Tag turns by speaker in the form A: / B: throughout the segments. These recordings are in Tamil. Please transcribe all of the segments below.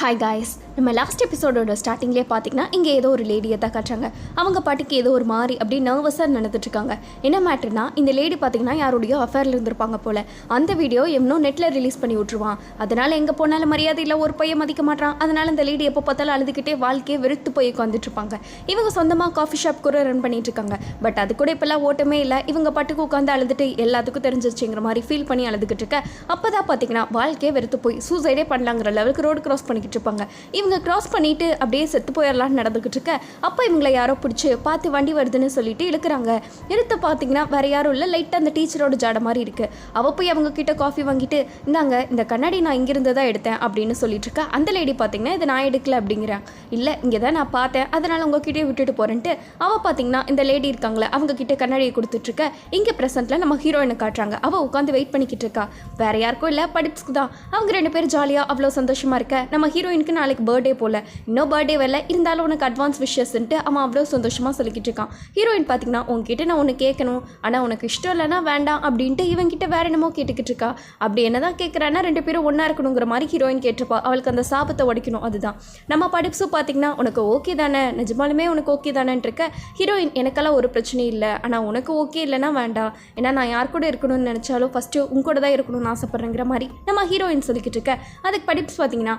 A: ஹாய் காய்ஸ் நம்ம லாஸ்ட் எபிசோடோட ஸ்டார்டிங்லேயே பார்த்தீங்கன்னா இங்கே ஏதோ ஒரு லேடியை தான் காட்டுறாங்க. அவங்க பாட்டுக்கு ஏதோ ஒரு மாதிரி அப்படியே நர்வஸாக நடந்துட்டுருக்காங்க என்ன மேட்ருனா இந்த லேடி பார்த்தீங்கன்னா யாரோடைய அஃபேரில் இருந்திருப்பாங்க போல். அந்த வீடியோ எவனோ நெட்டில் ரிலீஸ் பண்ணி விட்ருவான் அதனால் எங்கே போனாலும் மரியாதை இல்லை ஒரு பையன் மதிக்க மாட்டான். அதனால் இந்த லேடி எப்போ பார்த்தாலும் அழுதுகிட்டே வாழ்க்கையை வெறுத்து போய் உட்காந்துட்ருப்பாங்க இவங்க சொந்தமாக காஃபி ஷாப் கூட ரன் பண்ணிகிட்ருக்காங்க பட் அது கூட இப்போல்லாம் ஓட்டமே இல்லை. இவங்க பாட்டுக்கு உட்காந்து அழுதுட்டு எல்லாத்துக்கும் தெரிஞ்சிச்சுங்கிற மாதிரி ஃபீல் பண்ணி அழுதுகிட்டு இருக்க. அப்போ தான் பார்த்தீங்கன்னா வாழ்க்கையை வெறுத்து போய் சூசைடே பண்ணலாங்கிற லெவலுக்கு ரோடு கிராஸ் பண்ணிக்கிட்டு இருப்பாங்க இவங்க கிராஸ் பண்ணிட்டு அப்படியே செத்து போயிடலாம்னு நடந்துக்கிட்டு இருக்க. அப்போ இவங்களை யாரோ பிடிச்சி பார்த்து வண்டி வருதுன்னு சொல்லிட்டு இழுக்கிறாங்க. இழுத்து பார்த்தீங்கன்னா வேற யாரும் இல்லை. லைட்டாக அந்த டீச்சரோட ஜாட மாதிரி இருக்கு. அவ போய் அவங்க கிட்ட காஃபி வாங்கிட்டு இந்தாங்க இந்த கண்ணாடி நான் இங்கிருந்து தான் எடுத்தேன் அப்படின்னு சொல்லிட்டு இருக்கா. அந்த லேடி பார்த்தீங்கன்னா இதை நான் எடுக்கல அப்படிங்கிறேன் இல்லை இங்கே தான் நான் பார்த்தேன். அதனால உங்ககிட்டயே விட்டுட்டு போறேன்ட்டு. அவள் பார்த்தீங்கன்னா இந்த லேடி இருக்காங்களே அவங்க கிட்ட கண்ணாடியை கொடுத்துட்டு இருக்க. இங்கே ப்ரெசென்ட்ல நம்ம ஹீரோயினை காட்டுறாங்க. அவ உட்காந்து வெயிட் பண்ணிக்கிட்டு இருக்கா. வேற யாருக்கும் இல்லை படிப்புக்கு தான். அவங்க ரெண்டு பேரும் ஜாலியாக அவ்வளோ சந்தோஷமா இருக்க. நம்ம ஹீரோயினுக்கு நாளைக்கு பர்த்டே போல. இன்னும் பர்த்டே வரல. இருந்தாலும் உனக்கு அட்வான்ஸ் விஷஸ்ன்ட்டு அவன் அவ்வளோ சந்தோஷமாக சொல்லிக்கிட்டு இருக்கான். ஹீரோயின் பார்த்தீங்கன்னா உங்ககிட்ட நான் ஒன்று கேட்கணும் ஆனால் உனக்கு இஷ்டம் இல்லைனா வேண்டாம் அப்படின்ட்டு இவன்கிட்ட வேற என்னமோ கேட்டுக்கிட்டு இருக்கா. அப்படி என்ன தான் கேட்குறான்னா ரெண்டு பேரும் ஒன்றா இருக்கணுங்கிற மாதிரி ஹீரோயின் கேட்டிருப்பா. அவளுக்கு அந்த சாபத்தை உடைக்கணும். அதுதான். நம்ம படிப்ஸும் பார்த்தீங்கன்னா உனக்கு ஓகே தானே? நிஜமாலுமே உனக்கு ஓகே தானேன்ட்டு இருக்க ஹீரோயின் எனக்கெல்லாம் ஒரு பிரச்சனையும் இல்லை. ஆனால் உனக்கு ஓகே இல்லைனா வேண்டாம். ஏன்னா நான் யார் கூட இருக்கணும்னு நினச்சாலும் ஃபஸ்ட்டு உன் கூட தான் இருக்கணும்னு ஆசைப்பட்றேங்கிற மாதிரி நம்ம ஹீரோயின் சொல்லிக்கிட்டு இருக்க. அதுக்கு படிப்ஸ் பார்த்தீங்கன்னா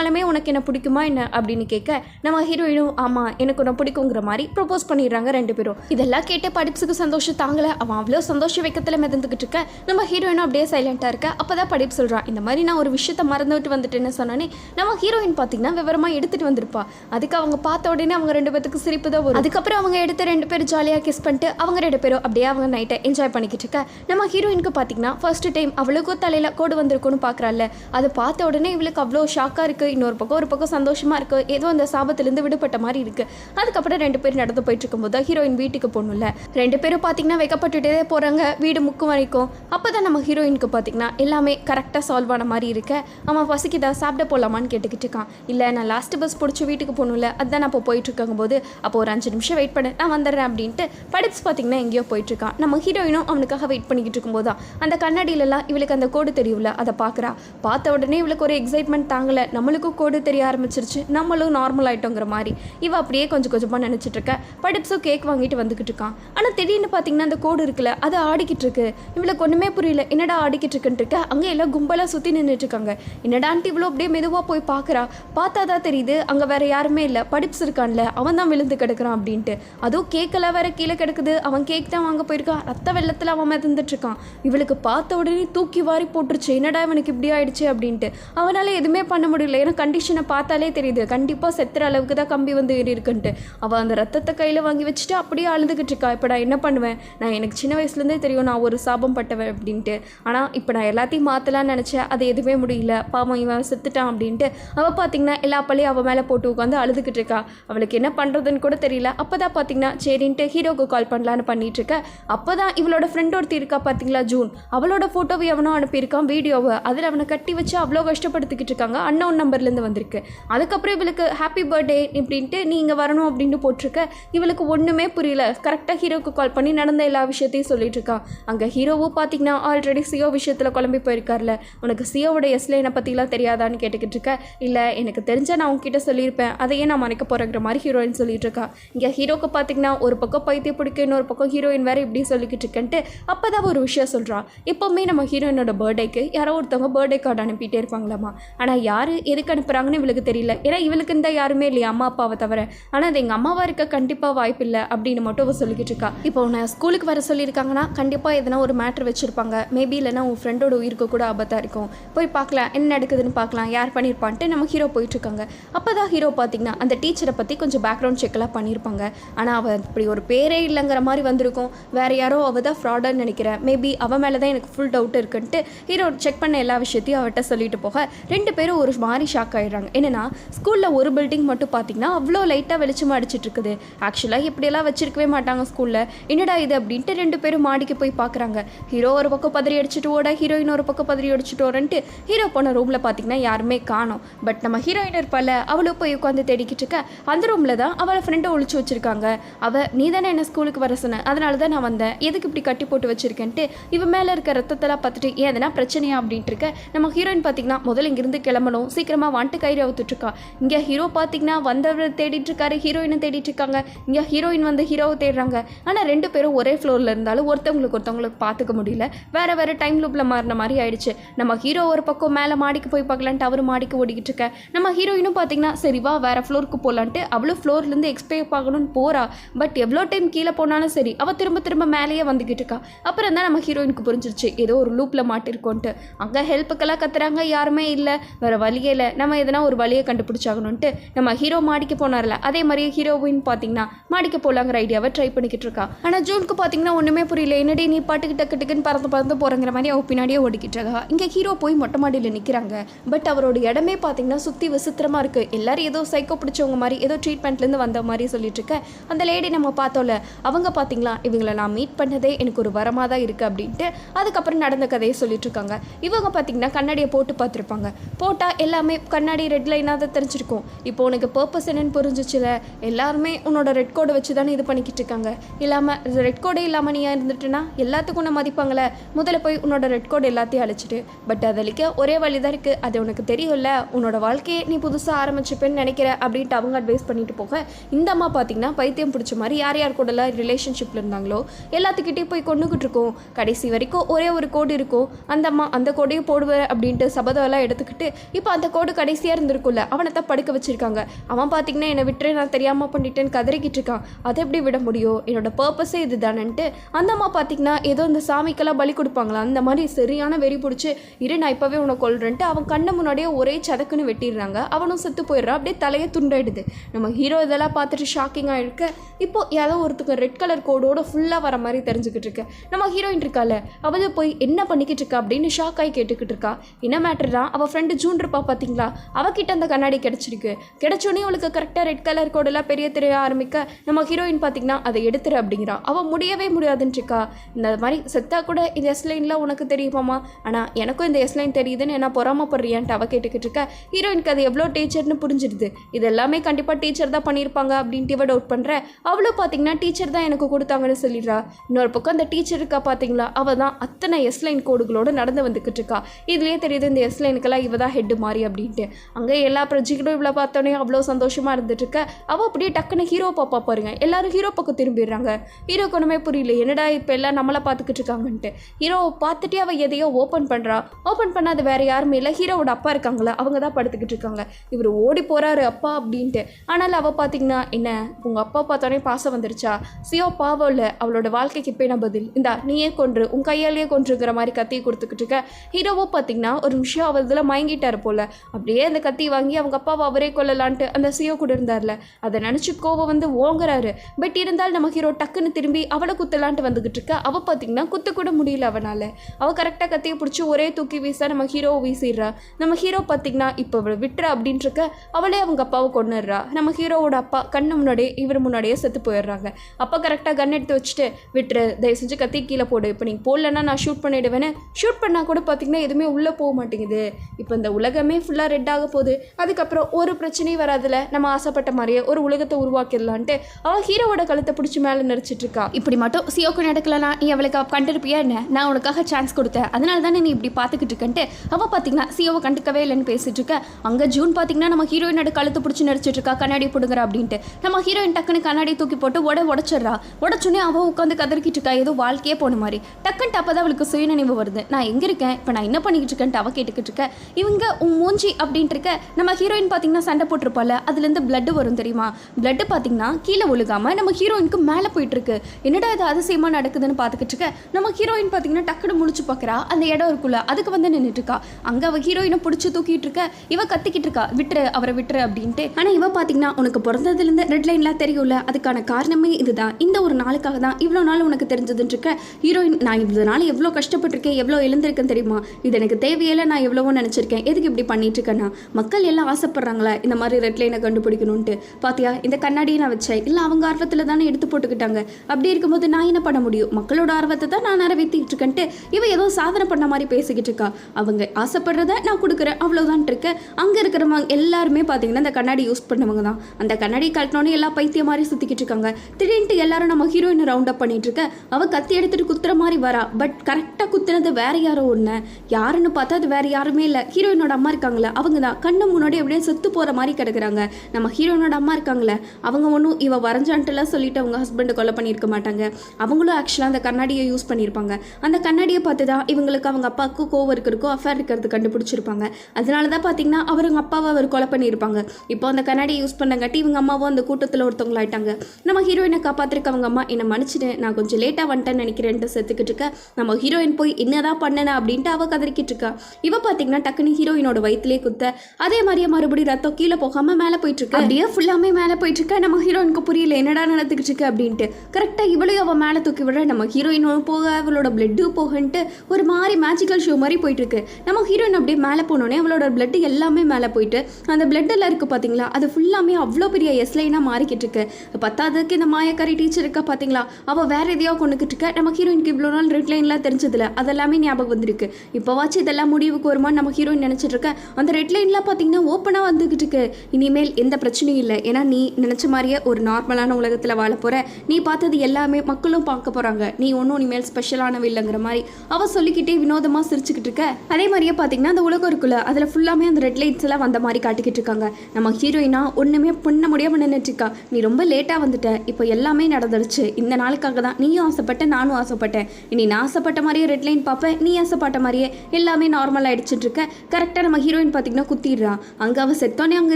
A: நிஜமாலுமே உனக்கு என்ன பிடிக்குமா என்ன அப்படின்னு கேட்க நம்ம ஹீரோயினும் ஆமாம் எனக்கு உன்னை பிடிக்குங்கிற மாதிரி ப்ரொபோஸ் பண்ணிடுறாங்க ரெண்டு பேரும். இதெல்லாம் கேட்டு படிப்ஸுக்கு சந்தோஷம் தாங்கலை. அவன் அவ்வளோ சந்தோஷ வைக்கத்தில் மிதந்துக்கிட்டு இருக்க. நம்ம ஹீரோயினும் அப்படியே சைலண்ட்டாக இருக்க. அப்போ தான் படிப்பு சொல்கிறான் இந்த மாதிரி நான் ஒரு விஷயத்த மறந்துவிட்டு வந்துட்டேன்னு சொன்னோன்னே நம்ம ஹீரோயின் பார்த்தீங்கன்னா விவரமாக எடுத்துகிட்டு வந்திருப்பா. அதுக்கு அவங்க பார்த்த உடனே அவங்க ரெண்டு பேத்துக்கு சிரிப்பு தான் வரும். அதுக்கப்புறம் அவங்க எடுத்து ரெண்டு பேரும் ஜாலியாக கிஸ் பண்ணிட்டு அவங்க ரெண்டு பேரும் அப்படியே அவங்க நைட்டை என்ஜாய் பண்ணிக்கிட்டு இருக்க. நம்ம ஹீரோயினுக்கு பார்த்தீங்கன்னா ஃபர்ஸ்ட் டைம் அவளுக்கும் தலையில் கோடு வந்திருக்குன்னு பார்க்குறாள் அதை பார்த்த உடனே இவளுக்கு அவ்வளோ ஷாக்காக இருக்குது இன்னொரு பக்கம் ஒரு பக்கம் சந்தோஷமாக இருக்குது ஏதோ அந்த சாபத்திலேருந்து விடுபட்ட மாதிரி இருக்குது அதுக்கப்புறம் ரெண்டு பேரும் நடந்து போயிட்டு இருக்கும்போது ஹீரோயின் வீட்டுக்கு போகணும்ல. ரெண்டு பேரும் பார்த்தீங்கன்னா வைக்கப்பட்டுட்டே போகிறாங்க வீடு முக்கு வரைக்கும். அப்போ தான் நம்ம ஹீரோயினுக்கு பார்த்தீங்கன்னா எல்லாமே கரெக்டாக சால்வ் ஆன மாதிரி இருக்க. அவன் பசிக்குதா? சாப்பிட போகலாமான்னு கேட்டுக்கிட்டு இருக்கான். இல்லை நான் லாஸ்ட் பஸ் பிடிச்சி வீட்டுக்கு போகணும்ல. அதான் நான் இப்போ போயிட்டு இருக்காங்க போது அப்போ ஒரு அஞ்சு நிமிஷம் வெயிட் பண்ண. நான் வந்துடுறேன் அப்படின்ட்டு படிப்ஸ் பார்த்தீங்கன்னா எங்கேயோ போயிட்டு இருக்கான். நம்ம ஹீரோயினும் அவனுக்காக வெயிட் பண்ணிக்கிட்டு இருக்கும்போது தான் அந்த கண்ணாடியிலலாம் இவளுக்கு அந்த கோடு தெரியும்ல அதை பார்க்குறா பார்த்த உடனே இவளுக்கு ஒரு எக்ஸைட்மெண்ட் தாங்கலை. அவளுக்கும் கோடு தெரிய ஆரம்பிச்சிருச்சு. நம்மளும் நார்மல் ஆயிட்டோங்கிற மாதிரி. இவ அப்படியே கொஞ்சம் கொஞ்சமாக நினச்சிட்டு இருக்க. படிப்ஸும் கேக் வாங்கிட்டு வந்துக்கிட்டு இருக்கான் ஆனால் திடீர்னு பார்த்தீங்கன்னா அந்த கோடு இருக்குல்ல அது ஆடிக்கிட்டு இருக்கு. இவளுக்கு ஒன்றுமே புரியல. என்னடா ஆடிக்கிட்டு இருக்குன்ட்டு இருக்க? அங்கே எல்லாம் கும்பலாக சுற்றி நின்றுட்டு இருக்காங்க. என்னடான்ட்டு இவ்வளோ அப்படியே மெதுவாக போய் பார்க்குறா பார்த்தா தான் தெரியுது அங்கே வேற யாருமே இல்லை. படிப்ஸ் இருக்கான்ல அவன் தான் விழுந்து கிடக்குறான் அப்படின்ட்டு. அதுவும் கேக்கெல்லாம் வேற கீழே கிடக்குது. அவன் கேக் தான் வாங்க போயிருக்கான் ரத்த வெள்ளத்தில் அவன் மிதந்துட்டு இருக்கான். இவளுக்கு பார்த்த உடனே தூக்கி வாரி போட்டுருச்சு. என்னடா இவனுக்கு இப்படி ஆயிடுச்சு அப்படின்ட்டு. அவனால் எதுவுமே பண்ண முடியல. ஏன்னா கண்டிஷனை பார்த்தாலே தெரியுது. கண்டிப்பாக செத்துற அளவுக்கு தான் கம்பி வந்து ஏறி இருக்குன்ட்டு. அவள் அந்த ரத்தத்தை கையில் வாங்கி வச்சுட்டு அப்படியே அழுதுகிட்டு இருக்கா. இப்போ நான் என்ன பண்ணுவேன்? நான் எனக்கு சின்ன வயசுலேருந்தே தெரியும் நான் ஒரு சாபம் பட்டவன் அப்படின்ட்டு. ஆனால் இப்போ நான் எல்லாத்தையும் மாற்றலான்னு நினச்சேன். அது எதுவுமே முடியல. பாவம் இவன் செத்துட்டான் அப்படின்ட்டு. அவள் பார்த்தீங்கன்னா எல்லா பள்ளியும் அவள் மேலே போட்டு உட்காந்து அழுதுகிட்டு இருக்கா. அவளுக்கு என்ன பண்ணுறதுன்னு கூட தெரியல. அப்போ தான் பார்த்தீங்கன்னா சரின்ட்டு ஹீரோக்கு கால் பண்ணலான்னு பண்ணிட்டு இருக்க. அப்போ தான் இவளோட ஃப்ரெண்ட் ஒருத்தி இருக்கா பார்த்தீங்களா ஜூன்? அவளோட ஃபோட்டோவை எவனோ அனுப்பியிருக்கான் வீடியோவை அதில் அவனை கட்டி வச்சு அவ்வளோ கஷ்டப்படுத்திக்கிட்டு இருக்காங்க. அன்னோன் நம்பர்லேருந்து வந்திருக்கு. அதுக்கப்புறம் இவளுக்கு ஹாப்பி பர்த்டே இப்படின்ட்டு நீங்கள் வரணும் அப்படின்னு போட்டிருக்க. இவளுக்கு ஒன்றுமே புரியல. கரெக்டாக ஹீரோவுக்கு கால் பண்ணி நடந்த எல்லா விஷயத்தையும் சொல்லிட்டு இருக்கா. அங்கே ஹீரோவும் பார்த்தீங்கன்னா ஆல்ரெடி சியோ விஷயத்தில் குழம்பி போயிருக்கார்ல. உனக்கு சியோவோட என்னை பற்றிலாம் தெரியாதான்னு கேட்டுக்கிட்டு இருக்க. இல்லை எனக்கு தெரிஞ்சால் நான் உங்ககிட்ட சொல்லியிருப்பேன். அதையே நான் மறைக்க போகிறேங்கிற மாதிரி ஹீரோயின் சொல்லிட்டு இருக்கா. இங்கே ஹீரோக்கு பார்த்தீங்கன்னா ஒரு பக்கம் பைத்திய பிடிக்க இன்னொரு பக்கம் ஹீரோயின் வேறு இப்படி சொல்லிக்கிட்டு இருக்கேன்ட்டு அப்போ தான் ஒரு விஷயம் சொல்கிறா எப்போவுமே நம்ம ஹீரோயினோட பர்த்டேக்கு யாரோ ஒருத்தவங்க பர்த்டே கார்டு அனுப்பிட்டே இருப்பாங்களாமா. ஆனால் யார் எதுக்கு அனுப்புகிறாங்கன்னு இவளுக்கு தெரியல. ஏன்னா இவளுக்கு இருந்தால் யாருமே இல்லையா அம்மா அப்பாவை தவிர. ஆனால் அது எங்கள் அம்மாவாக இருக்க கண்டிப்பாக வாய்ப்பு இல்லை அப்படின்னு மட்டும் அவள் சொல்லிக்கிட்டு இருக்கா. இப்போ உன்னை ஸ்கூலுக்கு வர சொல்லியிருக்காங்கன்னா கண்டிப்பாக எதனா ஒரு மேட்ரு வச்சுருப்பாங்க. மேபி இல்லைன்னா உன் ஃப்ரெண்டோட உயிருக்கு கூட ஆபத்தாக இருக்கும். போய் பார்க்கலாம் என்ன நடக்குதுன்னு பார்க்கலாம் யார் பண்ணியிருப்பான்ட்டு நம்ம ஹீரோ போயிட்டுருக்காங்க அப்போ தான் ஹீரோ பார்த்தீங்கன்னா அந்த டீச்சரை பற்றி கொஞ்சம் பேக்ரவுண்ட் செக்கெல்லாம் பண்ணியிருப்பாங்க ஆனால் அவள் இப்படி ஒரு பேரே இல்லைங்கிற மாதிரி வந்திருக்கும். வேற யாரோ அவள் தான் ஃப்ராடுன்னு நினைக்கிறேன். மேபி அவன் மேலே தான் எனக்கு ஃபுல் டவுட் இருக்குன்ட்டு ஹீரோ செக் பண்ண எல்லா விஷயத்தையும் அவட்ட சொல்லிட்டு போக. ரெண்டு பேரும் ஒரு மாதிரி ஷாக் ஆயிடுறாங்க. என்னென்னா ஸ்கூலில் ஒரு பில்டிங் மட்டும் பார்த்தீங்கன்னா அவ்வளோ லைட்டாக வெளிச்சமாக அடிச்சிட்டு இருக்குது. ஆக்சுவலாக இப்படியெல்லாம் வச்சிருக்கவே மாட்டாங்க ஸ்கூலில் என்னடா இது அப்படின்ட்டு ரெண்டு பேரும் மாடிக்கு போய் பார்க்குறாங்க ஹீரோ ஒரு பக்கம் பதறி அடிச்சுட்டு ஓட ஹீரோயின் ஒரு பக்கம் பதறி அடிச்சுட்டு ஓடன்ட்டு ஹீரோ போன ரூமில் பார்த்தீங்கன்னா யாருமே காணோம். பட் நம்ம ஹீரோயின் இருப்பால அவளும் போய் உட்காந்து தேடிக்கிட்டு இருக்க. அந்த ரூமில் தான் அவளை ஃப்ரெண்டை ஒழிச்சு வச்சிருக்காங்க. அவள் நீ தானே என்ன ஸ்கூலுக்கு வர சொன்ன? அதனால தான் நான் வந்தேன். எதுக்கு இப்படி கட்டி போட்டு வச்சுருக்கேன்ட்டு? இவன் மேலே இருக்க ரத்தத்தெல்லாம் பார்த்துட்டு ஏன் எதனா பிரச்சனையா? அப்படின்ட்டு இருக்க. நம்ம ஹீரோயின் பார்த்தீங்கன்னா முதல்ல இங்கிருந்து கிளம்பணும். சீக்கிரம் வேகமாக வந்துட்டு கயிறு அவுத்துட்ருக்கா. இங்கே ஹீரோ பார்த்தீங்கன்னா வந்தவர் தேடிட்டு இருக்காரு ஹீரோயினை தேடிட்டு இருக்காங்க இங்கே ஹீரோயின் வந்து ஹீரோவை தேடுறாங்க. ஆனால் ரெண்டு பேரும் ஒரே ஃப்ளோரில் இருந்தாலும் ஒருத்தவங்களுக்கு ஒருத்தவங்களுக்கு பார்த்துக்க முடியல. வேறு வேறு டைம் லூப்பில் மாறின மாதிரி ஆயிடுச்சு. நம்ம ஹீரோ ஒரு பக்கம் மேலே மாடிக்கு போய் பார்க்கலான்ட்டு அவர் மாடிக்கு ஓடிக்கிட்டு இருக்க நம்ம ஹீரோயினும் பார்த்தீங்கன்னா சரி வா ஃப்ளோருக்கு போகலான்ட்டு அவ்வளோ ஃப்ளோர்லேருந்து எக்ஸ்பெக்ட் பார்க்கணும்னு போகிறா பட் எவ்வளோ டைம் கீழே போனாலும் சரி அவள் திரும்ப திரும்ப மேலேயே வந்துக்கிட்டு இருக்கா. அப்புறம் தான் நம்ம ஹீரோயினுக்கு புரிஞ்சிருச்சு ஏதோ ஒரு லூப்பில் மாட்டிருக்கோன்ட்டு. அங்கே ஹெல்ப்புக்கெல்லாம் கத்துறாங்க யாருமே இல்லை. வேறு வழியே இல்லை. நம்ம எதனா ஒரு வழியை கண்டுபிடிச்சாகணுன்ட்டு நம்ம ஹீரோ மாடிக்க போனார்ல அதே மாதிரி ஹீரோயின் பார்த்தீங்கன்னா மாடிக்க போகலாங்கிற ஐடியாவை ட்ரை பண்ணிக்கிட்டு இருக்கா. ஆனால் ஜூனுக்கு பார்த்தீங்கன்னா ஒன்றுமே புரியல. என்னடி நீ பாட்டுக்கு டக்கு டக்குன்னு பறந்து பறந்து போகிறங்கிற மாதிரி அவ பின்னாடியே ஓடிக்கிட்டு இருக்கா. இங்கே ஹீரோ போய் மொட்டை மாடியில் நிற்கிறாங்க பட் அவரோட இடமே பார்த்தீங்கன்னா சுற்றி விசித்திரமாக இருக்குது எல்லாரும் ஏதோ சைக்கோ பிடிச்சவங்க மாதிரி ஏதோ ட்ரீட்மெண்ட்லேருந்து வந்த மாதிரி சொல்லிட்டு இருக்க. அந்த லேடி நம்ம பார்த்தோம்ல அவங்க பார்த்தீங்களா இவங்களை நான் மீட் பண்ணதே எனக்கு ஒரு வரமாக தான் இருக்குது அப்படின்ட்டு அதுக்கப்புறம் நடந்த கதையை சொல்லிட்டு இருக்காங்க. இவங்க பார்த்தீங்கன்னா கண்ணாடியை போட்டு பார்த்துருப்பாங்க போட்டால் எல்லாமே கண்ணாடி ரெட் லைனாக தான் தெரிஞ்சிருக்கும். இப்போ உனக்கு பர்பஸ் என்னன்னு புரிஞ்சிச்சுல எல்லாருமே உன்னோட ரெட் கோடை வச்சு தானே இது பண்ணிக்கிட்டு இருக்காங்க. இல்லாமல் ரெட் கோடே இல்லாமல் நீ இருந்துட்டுனா எல்லாத்துக்கும் உன்னை மதிப்பாங்களே. முதல்ல போய் உன்னோட ரெட் கோட் எல்லாத்தையும் அழைச்சிட்டு பட் அது ஒரே வழி தான் இருக்குது அது உனக்கு தெரியும்ல உன்னோட வாழ்க்கையை நீ புதுசாக ஆரம்பிச்சுப்பேன்னு நினைக்கிற அப்படின்ட்டு அவங்க அட்வைஸ் பண்ணிட்டு போக. இந்த அம்மா பார்த்தீங்கன்னா பைத்தியம் பிடிச்ச மாதிரி யார் யார் கூடலாம் ரிலேஷன்ஷிப்பில் இருந்தாங்களோ எல்லாத்துக்கிட்டையும் போய் கொண்டுகிட்டு இருக்கோம். கடைசி வரைக்கும் ஒரே ஒரு கோடு இருக்கும். அந்த அம்மா அந்த கோடையும் போடுவேன் அப்படின்ட்டு சபதம் எல்லாம் எடுத்துக்கிட்டு இப்போ அந்த கோடு கடைசியாக இருந்திருக்கும்ல அவனை தான் படுக்க வச்சிருக்காங்க. அவன் பார்த்தீங்கன்னா என்னை விட்டுரு நான் தெரியாமல் பண்ணிட்டேன்னு கதறிக்கிட்டு இருக்கான். அதை எப்படி விட முடியும்? என்னோட பர்பஸே இது தானன்ட்டு அந்த அம்மா பார்த்தீங்கன்னா ஏதோ இந்த சாமிக்கெல்லாம் பலி கொடுப்பாங்களா? அந்த மாதிரி சரியான வெறி பிடிச்சி இரு நான் இப்போவே உன்னை கொள்றேன்ட்டு அவன் கண்ணு முன்னாடியே ஒரே சதக்குன்னு வெட்டிடுறாங்க. அவனும் செத்து போயிடுறான். அப்படியே தலையை துண்டாயிடுது. நம்ம ஹீரோ இதெல்லாம் பார்த்துட்டு ஷாக்கிங்காக இருக்க. இப்போ ஏதோ ஒருத்துக்கு ரெட் கலர் கோடோட ஃபுல்லாக வர மாதிரி தெரிஞ்சுக்கிட்டு இருக்கு. நம்ம ஹீரோயின் இருக்கால அவள் போய் என்ன பண்ணிக்கிட்டு இருக்கா அப்படின்னு ஷாக் ஆகி கேட்டுக்கிட்டு இருக்கா. என்ன மேட்டர்னா அவள் ஃப்ரெண்டு ஜூன் இருப்பா பார்த்தீங்களா அவகிட்ட அந்த கண்ணாடி கிடச்சிருக்கு. கிடைச்சோடனே அவளுக்கு கரெக்டாக ரெட் கலர் கோடெல்லாம் பெரிய தெரிய ஆரம்பிக்க நம்ம ஹீரோயின் பார்த்தீங்கன்னா அதை எடுத்துரு அப்படிங்கிறா. அவள் முடியவே முடியாதுன்ட்ருக்கா இந்த மாதிரி செத்தா கூட இந்த எஸ்லைன்லாம் உனக்கு தெரியுமாமா ஆனால் எனக்கும் இந்த எஸ்லைன் தெரியுதுன்னு என்ன பொறாமப்படுறியான்ட்டு அவள் கேட்டுக்கிட்டு இருக்கா. ஹீரோயினுக்கு அது எவ்வளோ டீச்சர்னு புரிஞ்சிடுது இது எல்லாமே கண்டிப்பாக டீச்சர் தான் பண்ணியிருப்பாங்க அப்படின்ட்டு இவ டவுட் பண்ணுற அவளும் பார்த்தீங்கன்னா டீச்சர் தான் எனக்கு கொடுத்தாங்கன்னு சொல்லிடுறா. இன்னொரு பக்கம் அந்த டீச்சர் இருக்கா பார்த்தீங்களா அவள் தான் அத்தனை எஸ்லைன் கோடுகளோடு நடந்து வந்துக்கிட்டு இருக்கா. இதுலேயே தெரியுது இந்த எஸ்லைனுக்கெல்லாம் இவ தான் ஹெட் மாதிரி அப்படின்ட்டு அங்கே எல்லா பிரஜைகளும் இவ்வளோ பார்த்தோன்னே அவ்வளோ சந்தோஷமாக இருந்துட்டுருக்க. அவள் அப்படியே டக்குன்னு ஹீரோ பாப்பா பாருங்க. எல்லாரும் ஹீரோ பக்கம் திரும்பிடுறாங்க. ஹீரோக்கு ஒன்றுமே புரியல. என்னடா இப்போ எல்லாம் நம்மளை பார்த்துக்கிட்டு இருக்காங்கன்ட்டு. ஹீரோவை பார்த்துட்டே அவள் எதையோ ஓப்பன் பண்ணுறா ஓப்பன் பண்ண அது வேற யாருமே இல்லை. ஹீரோவோட அப்பா இருக்காங்களா அவங்க தான் படுத்துக்கிட்டு இருக்காங்க. இவர் ஓடி போகிறாரு அப்பா அப்படின்ட்டு. ஆனால் அவள் பார்த்தீங்கன்னா என்ன உங்கள் அப்பா பார்த்தோன்னே பாசம் வந்துருச்சா? சியோ பாவம் இல்லை. அவளோட வாழ்க்கைக்கு இப்போ நான் பதில்? இந்தா நீயே கொன்று? உன் கையாலேயே கொன்றுங்கிற மாதிரி கத்தியை கொடுத்துக்கிட்டு இருக்க. ஹீரோவோ பார்த்தீங்கன்னா ஒரு விஷயம் அவள் இதில் மயங்கிட்டார் போல. அப்படியே அந்த கத்தி வாங்கி அவங்க அப்பாவை அவரே கொல்லலான்ட்டு அந்த சியோ கூட இருந்தார்ல. அதை நினச்சி கோவம் வந்து ஓங்குறாரு. பட் இருந்தாலும் நம்ம ஹீரோ டக்குன்னு திரும்பி அவளை குத்தலான்ட்டு வந்துகிட்டு இருக்கா. அவள் பார்த்தீங்கன்னா குத்த கூட முடியல அவனால். அவள் கரெக்டாக கத்தியை பிடிச்சி ஒரே தூக்கி வீசா நம்ம ஹீரோவை வீசிடுறா. நம்ம ஹீரோ பார்த்தீங்கன்னா இப்போ அவளை விட்டுற அப்படின்ட்டு இருக்க அவளே அவங்க அப்பாவை கொண்டுடுறா நம்ம ஹீரோவோட அப்பா கண்ணு முன்னாடியே இவர் முன்னாடியே செத்து போயிடுறாங்க. அப்பா கரெக்டாக கன் எடுத்து வச்சுட்டு விட்டுரு தயவு செஞ்சு கத்தி கீழே போடு. இப்போ நீங்கள் போடலன்னா நான் ஷூட் பண்ணிடுவேன்னு. ஷூட் பண்ணால் கூட பார்த்தீங்கன்னா எதுவுமே உள்ளே போக மாட்டேங்குது. இப்போ இந்த உலகமே ஃபுல்லாக ஃபுல்லாக ரெட்டாக போகுது. அதுக்கப்புறம் ஒரு பிரச்சனையும் வராதுல. நம்ம ஆசைப்பட்ட மாதிரியே ஒரு உலகத்தை உருவாக்கிடலான்ட்டு அவள் ஹீரோவோட கழுத்தை பிடிச்சி மேலே நடிச்சிட்டு இருக்கா. இப்படி மட்டும் சியோக்கு நடக்கலனா நீ அவளுக்கு கண்டிருப்பியா என்ன? நான் உனக்காக சான்ஸ் கொடுத்தேன். அதனால தானே நீ இப்படி பார்த்துக்கிட்டு இருக்கன்ட்டு அவள் பார்த்தீங்கன்னா சியோவை கண்டுக்கவே இல்லைன்னு பேசிட்டு இருக்க. அங்கே ஜூன் பார்த்தீங்கன்னா நம்ம ஹீரோயினோட கழுத்தை பிடிச்சி நடிச்சிட்டு இருக்கா. கண்ணாடி போடுங்கிற அப்படின்ட்டு. நம்ம ஹீரோயின் டக்குன்னு கண்ணாடி தூக்கி போட்டு உட உடச்சிடுறா. உடச்சுனே அவள் உட்காந்து கதறிக்கிட்டு இருக்கா. ஏதோ வாழ்க்கையே போன மாதிரி. டக்குன்ட்டு அப்போ தான் அவளுக்கு சுயநினைவு வருது. நான் எங்கே இருக்கேன்? இப்போ நான் என்ன பண்ணிக்கிட்டு இருக்கேன்ட்டு அவள் கேட்டுக்கிட்டு இருக்கேன் இவங்க உன் மூஞ்சி அப்படின்ட்டு இருக்க நம்ம ஹீரோயின் பார்த்தீங்கன்னா சண்டை போட்டிருப்பால அதுலேருந்து பிளட் வரும் தெரியுமா? பிளட் பார்த்தீங்கன்னா கீழே ஒழுகாம நம்ம ஹீரோயினுக்கு மேலே போயிட்டு இருக்கு என்னடா இது அதிசயமாக நடக்குதுன்னு பார்த்துக்கிட்டு இருக்க நம்ம ஹீரோயின் பார்த்தீங்கன்னா டக்குனு முடிச்சு பார்க்குறா அந்த இடம் இருக்குல்ல அதுக்கு வந்து நின்றுட்டு இருக்கா. அங்கே அவள் ஹீரோயினை பிடிச்சி தூக்கிட்டு இருக்க இவ கத்திக்கிட்டு இருக்கா விட்டுரு அவரை விட்டுரு அப்படின்ட்டு. ஆனால் இவ பார்த்தீங்கன்னா உனக்கு பிறந்ததுலேருந்து ரெட் லைன்லாம் தெரியும்ல அதுக்கான காரணமே இதுதான். இந்த ஒரு நாளுக்காக தான் இவ்வளோ நாள் உனக்கு தெரிஞ்சதுன்னு இருக்க ஹீரோயின் நான் இவ்வளோ நாள் எவ்வளோ கஷ்டப்பட்டிருக்கேன் எவ்வளோ எழுந்திருக்கேன் தெரியுமா? இது எனக்கு தேவையில்லை நான் எவ்வளவோ நினச்சிருக்கேன். எதுக்கு இப்படி பண்ணிட்டு இருக்கேன்னா மக்கள் எல்லாம் ஆசைப்படுறாங்களா இந்த மாதிரி ரெட் லைனை கண்டுபிடிக்கணும்ன்ட்டு. பாத்தியா இந்த கண்ணாடியை நான் வச்சேன். இல்லை அவங்க ஆர்வத்தில் தானே எடுத்து போட்டுக்கிட்டாங்க. அப்படி இருக்கும்போது நான் என்ன பண்ண முடியும்? மக்களோட ஆர்வத்தை தான் நான் நிறைவேற்றிட்டு இருக்கேன்ட்டு இவ ஏதோ சாதனை பண்ண மாதிரி பேசிக்கிட்டு இருக்கா. அவங்க ஆசைப்படுறத நான் கொடுக்குறேன். அவ்வளோதான் இருக்கேன் அங்கே இருக்கிறவங்க எல்லாருமே பார்த்தீங்கன்னா இந்த கண்ணாடி யூஸ் பண்ணவங்க தான். அந்த கண்ணாடி கழட்டினோன்னே எல்லாம் பைத்திய மாதிரி சுற்றிக்கிட்டு இருக்காங்க. திடீர்னு எல்லாரும் நம்ம ஹீரோயினை ரவுண்ட் அப் பண்ணிட்டு இருக்க. அவ கத்தி எடுத்துட்டு குத்துற மாதிரி வரா. பட் கரெக்டாக குத்துனது வேற யாரோ ஒன்று யாருன்னு பார்த்தா அது வேற யாருமே இல்லை. ஹீரோயினோட அம்மா இருக்காங்களா? அவங்க தான். கண்ணு முன்னாடி அப்படியே செத்து போகிற மாதிரி கிடக்குறாங்க. நம்ம ஹீரோனோட அம்மா இருக்காங்களே அவங்க ஒன்றும் இவ வரைஞ்சான்ட்டுலாம் சொல்லிட்டு அவங்க ஹஸ்பண்டை கொலை பண்ணியிருக்க மாட்டாங்க. அவங்களும் ஆக்சுவலாக அந்த கண்ணாடியை யூஸ் பண்ணியிருப்பாங்க. அந்த கண்ணாடியை பார்த்து தான் இவங்களுக்கு அவங்க அப்பாவுக்கு கோவம் இருக்கிறதுக்கோ அஃபேர் இருக்கிறது கண்டுபிடிச்சிருப்பாங்க. அதனால தான் பார்த்தீங்கன்னா அவர் அவங்க அப்பாவை அவர் கொலை பண்ணியிருப்பாங்க. இப்போ அந்த கண்ணாடியை யூஸ் பண்ணங்காட்டி இவங்க அம்மாவும் அந்த கூட்டத்தில் ஒருத்தவங்களாயிட்டாங்க. நம்ம ஹீரோயினை காப்பாற்றிருக்க அவங்க அம்மா என்னை மன்னிச்சிட்டு நான் கொஞ்சம் லேட்டாக வந்துட்டேன்னு நினைக்கிறேன்ட்டு செத்துக்கிட்டு இருக்க. நம்ம ஹீரோயின் போய் என்னதான் பண்ணன? அப்படின்ட்டு அவள் கதறிக்கிட்டு இருக்கா. இவ பார்த்தீங்கன்னா டக்குன்னு ஹீரோயினோட வயிற்றுலேயே குத்த. அதே மாதிரியே மறுபடியும் ரத்தம் கீழே போகாம மேலே போயிட்டு இருக்கு அப்படியே ஃபுல்லாமே மேலே போயிட்டு இருக்க நம்ம ஹீரோயினுக்கு புரியல. என்னடா நடந்துக்கிட்டு இருக்கு அப்படின்ட்டு கரெக்டாக இவளையும் அவள் மேலே தூக்கி விட நம்ம ஹீரோயினும் போக அவளோட பிளட்டு போகன்ட்டு ஒரு மாதிரி மேஜிக்கல் ஷோ மாதிரி போயிட்டு இருக்கு நம்ம ஹீரோயின் அப்படியே மேலே போனோடனே அவளோட பிளட் எல்லாமே மேலே போயிட்டு அந்த பிளட் எல்லாம் இருக்கு பார்த்தீங்களா அது ஃபுல்லாமே அவ்வளோ பெரிய எஸ்லைனாக மாறிக்கிட்டு இருக்கு பத்தாவதுக்கு இந்த மாயக்காரி டீச்சர் இருக்கா பார்த்தீங்களா அவள் வேற எதையோ கொண்டுக்கிட்டு இருக்க நம்ம ஹீரோயினுக்கு இவ்வளோ நாள் ரெட் லைன்லாம் தெரிஞ்சதில்ல அதெல்லாமே ஞாபகம் வந்திருக்கு. இப்போவாச்சும் இதெல்லாம் முடிவுக்கு வருமா நம்ம ஹீரோயின் நினச்சிட்டு இருக்க? அந்த ரெட் லைன்லாம் பார்த்தீங்கன்னா ஓப்பனாக வந்துக்கிட்டு இருக்கு. இனிமேல் எந்த பிரச்சனையும் இல்லை. ஏன்னா நீ நினச்ச மாதிரியே ஒரு நார்மலான உலகத்தில் வாழ போகிற நீ பார்த்தது எல்லாமே மக்களும் பார்க்க போகிறாங்க நீ ஒன்றும் இனிமேல் ஸ்பெஷலானவ இல்லைங்கிற மாதிரி அவள் சொல்லிக்கிட்டே வினோதமாக சிரிச்சுக்கிட்டு இருக்க. அதே மாதிரியே பார்த்தீங்கன்னா அந்த உலகம் இருக்குல்ல அதில் ஃபுல்லாமே அந்த ரெட் லைட்ஸ் எல்லாம் வந்த மாதிரி காட்டிக்கிட்டு இருக்காங்க. நம்ம ஹீரோயினா ஒன்றுமே பண்ண முடியாமல் நின்றுட்டுருக்கா நீ ரொம்ப லேட்டாக வந்துட்ட. இப்போ எல்லாமே நடந்துருச்சு. இந்த நாளுக்காக தான் நீயும் ஆசைப்பட்ட நானும் ஆசைப்பட்டேன். இனி நான் ஆசைப்பட்ட மாதிரியே ரெட் லைன் பார்ப்பேன் நீ ஆசைப்பட்ட மாதிரியே எல்லாமே நார்மல் ஆகிடுச்சிட்டு இருக்க. கரெக்டாக நம்ம ஹீரோயின் பார்த்தீங்கன்னா குத்திடுறா. அங்கே அவள் செத்தோன்னே அங்கே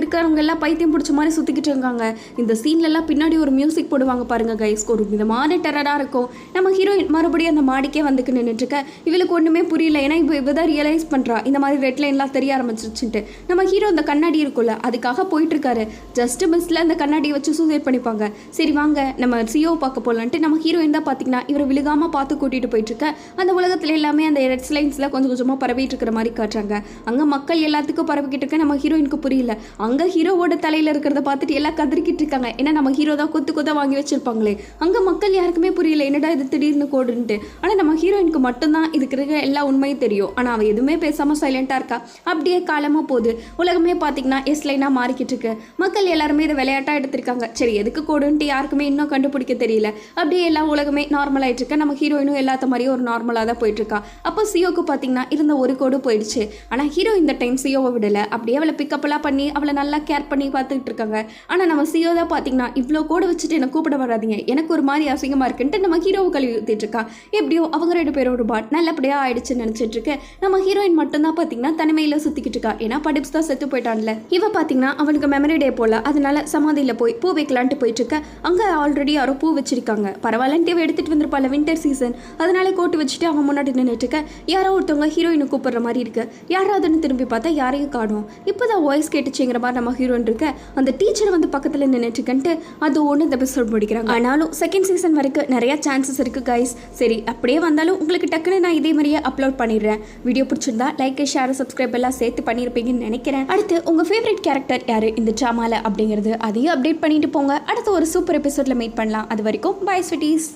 A: இருக்கிறவங்க எல்லாம் பைத்தியம் பிடிச்ச மாதிரி சுற்றிக்கிட்டு இருக்காங்க. இந்த சீன்லலாம் பின்னாடி ஒரு மியூசிக் போடுவாங்க பாருங்க கைஸ் ஒரு விதமான டெரராக இருக்கும். நம்ம ஹீரோயின் மறுபடியும் அந்த மாடிக்கே வந்துக்கு நின்றுட்டு இருக்க இவளுக்கு ஒன்றுமே புரியல. ஏன்னா இப்போ இவ தான் ரியலைஸ் பண்ணுறா இந்த மாதிரி ரெட் லைன்லாம் தெரிய ஆரம்பிச்சிருச்சுன்ட்டு. நம்ம ஹீரோ அந்த கண்ணாடி இருக்கும்ல அதுக்காக போயிட்டுருக்காரு. ஜஸ்ட் மிஸ்ல அந்த கண்ணாடியை வச்சு சூசைட் பண்ணிப்பாங்க. சரி வாங்க. நம்ம சிஓ பார்க்க போகலான்ட்டு நம்ம ஹீரோயின் தான் பார்த்தீங்கன்னா இவரை விழுகாமல் பார்த்து கூட்டிகிட்டு போயிட்டுருக்க. அந்த உலகத்தில் எல்லாமே அந்த ரெட் லைன்ஸில் கொஞ்சம் கொஞ்சமாக பரவிட்டு இருக்கிற மாதிரி காட்டுறாங்க. அங்கே மக்கள் எல்லாத்துக்கும் பரவிக்கிட்டு இருக்க நம்ம ஹீரோயினுக்கு புரியல. அங்கே ஹீரோவோட தலையில் இருக்கிறத பார்த்துட்டு எல்லாம் கதறிக்கிட்டு இருக்காங்க ஏன்னா நம்ம ஹீரோ தான் கொத்து கொத்த வாங்கி வச்சிருப்பாங்களே. அங்கே மக்கள் யாருக்குமே புரியல. என்னடா இது திடீர்னு கோடுன்ட்டு. ஆனால் நம்ம ஹீரோயினுக்கு மட்டும்தான் இதுக்கு இருக்கிற எல்லா உண்மையும் தெரியும். ஆனால் அவள் எதுவுமே பேசாமல் சைலண்ட்டாக இருக்கா? அப்படியே காலமாக போகுது. உலகமே பார்த்தீங்கன்னா எஸ் லைனாக மாறிக்கிட்டு இருக்கு மக்கள் எல்லாருமே இதை விளையாட்டாக எடுத்திருக்காங்க. சரி எதுக்கு கோடுன்ட்டு யாருக்குமே இன்னும் கண்டுபிடிக்க தெரியல. அப்படியே எல்லா உலகமே நார்மலாகிட்டு இருக்கா இருக்கு. நம்ம ஹீரோயினும் எல்லாத்த மாதிரியும் ஒரு நார்மலாக தான் போயிட்டு இருக்கா. அப்போ சியோக்கு பார்த்தீங்கன்னா இருந்த ஒரு கோடு போயிடுச்சு. ஆனால் ஹீரோ இந்த டைம் சியோவை விடலை. அப்படியே அவளை பிக்கப்லாம் பண்ணி அவளை நல்லா கேர் பண்ணி பார்த்துக்கிட்டு இருக்காங்க. ஆனால் நம்ம சியோ தான் பார்த்தீங்கன்னா இவ்வளோ கூட வச்சுட்டு என்னை கூப்பிட வராதீங்க. எனக்கு ஒரு மாதிரி அசிங்கமாக இருக்குன்ட்டு நம்ம ஹீரோவை கழுவி ஊற்றிட்டு இருக்கா. எப்படியோ அவங்க ரெண்டு பேரோட பாட் நல்லபடியாக ஆயிடுச்சுன்னு நினச்சிட்டு இருக்கு. நம்ம ஹீரோயின் மட்டும்தான் பார்த்தீங்கன்னா தனிமையில் சுற்றிக்கிட்டு இருக்கா. ஏன்னா படிப்ஸ் தான் செத்து போயிட்டான்ல. இவ பார்த்தீங்கன்னா அவனுக்கு மெமரி டே போல. அதனால சமாதியில் போய் பூ வைக்கலான்ட்டு போயிட்டு இருக்க. அங்கே ஆல்ரெடி யாரோ பூ வச்சிருக்காங்க. பரவாயில்லன்ட்டு இவ எடுத்துட்டு வந்திருப்பாள் வின்டர் சீசன் அதனால கோட்டு வச்சுட்டு அவன் முன்னாடி நின்றுட்டு இருக்க. யாரோ ஒருத்தவங்க ஹீரோயினை கூப்பிடுற மாதிரி இருக்கு. யாராவதுன்னு திரும்பி பார்த்தா யாரையும் காணும். இப்போதான் வாய்ஸ் கேட்டுச்சுங்கிற மாதிரி நம்ம ஹீரோயின் இருக்க அந்த டீச்சர் வந்து பக்கத்தில் நின்றுட்டுக்கன்ட்டு அது ஒன்று இந்த எபிசோட் முடிக்கிறாங்க. ஆனாலும் செகண்ட் சீசன் வரைக்கும் நிறைய சான்சஸ் இருக்கு கைஸ் சரி அப்படியே வந்தாலும் உங்களுக்கு டக்குன்னு நான் இதே மாதிரியே அப்லோட் பண்ணிடுறேன். வீடியோ பிடிச்சிருந்தா லைக் ஷேர் சப்ஸ்கிரைப் எல்லாம் சேர்த்து பண்ணியிருப்பீங்கன்னு நினைக்கிறேன். அடுத்து உங்கள் ஃபேவரட் கேரக்டர் யார்? இந்த ட்ராமாவில் அப்படிங்கிறது அதையும் அப்டேட் பண்ணிட்டு போங்க. அடுத்து ஒரு சூப்பர் எபிசோடில் மீட் பண்ணலாம். அது வரைக்கும் பாய் ஸ்வீட்டீஸ்